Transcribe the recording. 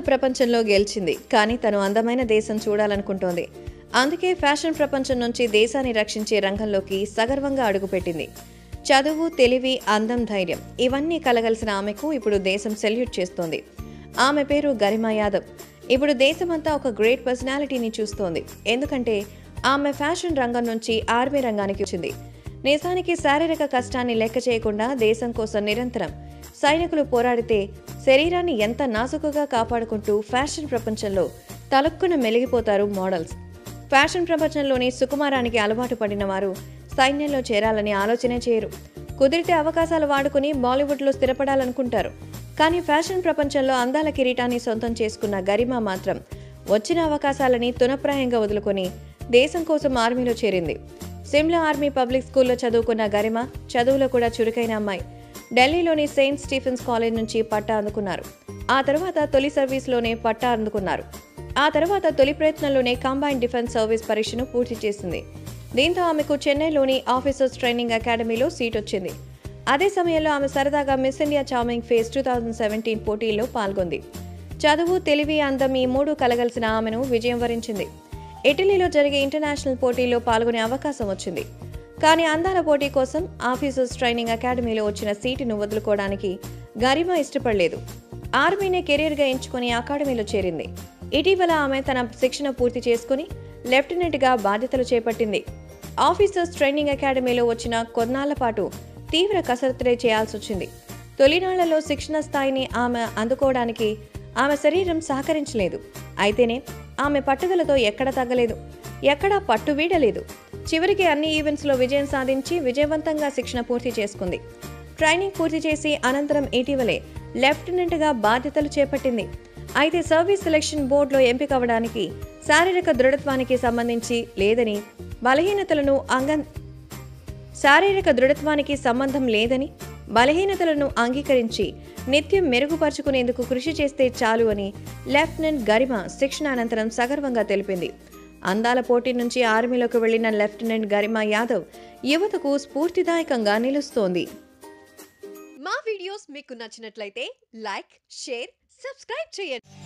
ప్రపంచంలో గెలిచింది. కానీ తను అందమైన దేశం చూడాలనుకుంటోంది. అందుకే ఫ్యాషన్ ప్రపంచం నుంచి దేశాన్ని రక్షించే రంగంలోకి సగర్వంగా అడుగుపెట్టింది. చదువు తెలివి అందం ధైర్యం ఇవన్నీ కలగలిసిన ఆమెకు ఇప్పుడు దేశం సెల్యూట్ చేస్తోంది. ఆమె పేరు గరిమా యాదవ్. ఇప్పుడు దేశమంతా ఒక గ్రేట్ పర్సనాలిటీని చూస్తోంది. ఎందుకంటే ఆమె ఫ్యాషన్ రంగం నుంచి ఆర్మీ రంగానికి వచ్చింది. నిజానికి శారీరక కష్టాన్ని లెక్క చేయకుండా దేశం కోసం నిరంతరం సైనికులు పోరాడితే శరీరాన్ని ఎంత నాజుకుగా కాపాడుకుంటూ ఫ్యాషన్ ప్రపంచంలో తలుక్కున మెలిగిపోతారు మోడల్స్. ఫ్యాషన్ ప్రపంచంలోని సుకుమారానికి అలవాటు పడిన వారు సైన్యంలో చేరాలని ఆలోచనే చేయరు. కుదిరితే అవకాశాలు వాడుకుని బాలీవుడ్లో స్థిరపడాలనుకుంటారు. కానీ ఫ్యాషన్ ప్రపంచంలో అందాల కిరీటాన్ని సొంతం చేసుకున్న గరిమ మాత్రం వచ్చిన అవకాశాలని తునప్రాయంగా వదులుకొని దేశం కోసం ఆర్మీలో చేరింది. సిమ్లా ఆర్మీ పబ్లిక్ స్కూల్లో చదువుకున్న గరిమ చదువులో కూడా చురుకైన అమ్మాయి. ఢిల్లీలోని సెయింట్ స్టీఫెన్స్ కాలేజ్ నుంచి పట్టా అందుకున్నారు. ఆ తర్వాత తొలి సర్వీస్లోనే పట్టా అందుకున్నారు. ఆ తర్వాత తొలి ప్రయత్నంలోనే కంబైన్ డిఫెన్స్ సర్వీస్ పరీక్షను పూర్తి చేసింది. దీంతో ఆమెకు చెన్నైలోని ఆఫీసర్స్ ట్రైనింగ్ అకాడమీలో సీట్ వచ్చింది. అదే సమయంలో ఆమె సరదాగా Miss India charming face two thousand seventeen పోటీల్లో పాల్గొంది. చదువు తెలివి అందం ఈ మూడు కలగలిసిన ఆమెను విజయం వరించింది. ఇటలీలో జరిగే ఇంటర్నేషనల్ పోటీల్లో పాల్గొనే అవకాశం వచ్చింది. కానీ అందాల పోటీ కోసం ఆఫీసర్స్ ట్రైనింగ్ అకాడమీలో వచ్చిన సీటును వదులుకోవడానికి గరిమ ఇష్టపడలేదు. ఆర్మీనే కెరీర్గా ఎంచుకొని అకాడమీలో చేరింది. ఇటీవల ఆమె తన శిక్షణ పూర్తి చేసుకుని లెఫ్టినెంట్గా బాధ్యతలు చేపట్టింది. ఆఫీసర్స్ ట్రైనింగ్ అకాడమీలో వచ్చిన కొన్నాళ్ళ పాటు తీవ్ర కసరత్తులే చేయాల్సి వచ్చింది. తొలినాళ్ళలో శిక్షణ స్థాయిని ఆమె అందుకోవడానికి ఆమె శరీరం సహకరించలేదు. అయితేనే ఆమె పట్టుదలతో ఎక్కడ తగ్గలేదు. ఎక్కడా పట్టు వీడలేదు. చివరికి అన్ని ఈవెంట్స్లో విజయం సాధించి విజయవంతంగా శిక్షణ పూర్తి చేసుకుంది. ట్రైనింగ్ పూర్తి చేసి అనంతరం ఇటీవలే లెఫ్టినెంట్గా బాధ్యతలు చేపట్టింది. అయితే సర్వీస్ సెలెక్షన్ బోర్డులో ఎంపిక అవడానికి శారీరక దృఢత్వానికి సంబంధించి లేదని బలహీనతలను అంగం శారీరక దృఢత్వానికి సంబంధం లేదని బలహీనతలను అంగీకరించి నిత్యం మెరుగుపరుచుకునేందుకు కృషి చేస్తే చాలు అని లెఫ్టినెంట్ గరిమ శిక్షణ అనంతరం సగర్వంగా తెలిపింది. అందాల పోటీ నుంచి ఆర్మీలోకి వెళ్ళిన లెఫ్టినెంట్ గరిమా యాదవ్ యువతకు స్ఫూర్తిదాయకంగా నిలుస్తోంది. మా వీడియోస్ మీకు నచ్చినట్లయితే లైక్ షేర్ సబ్స్క్రైబ్ చేయండి.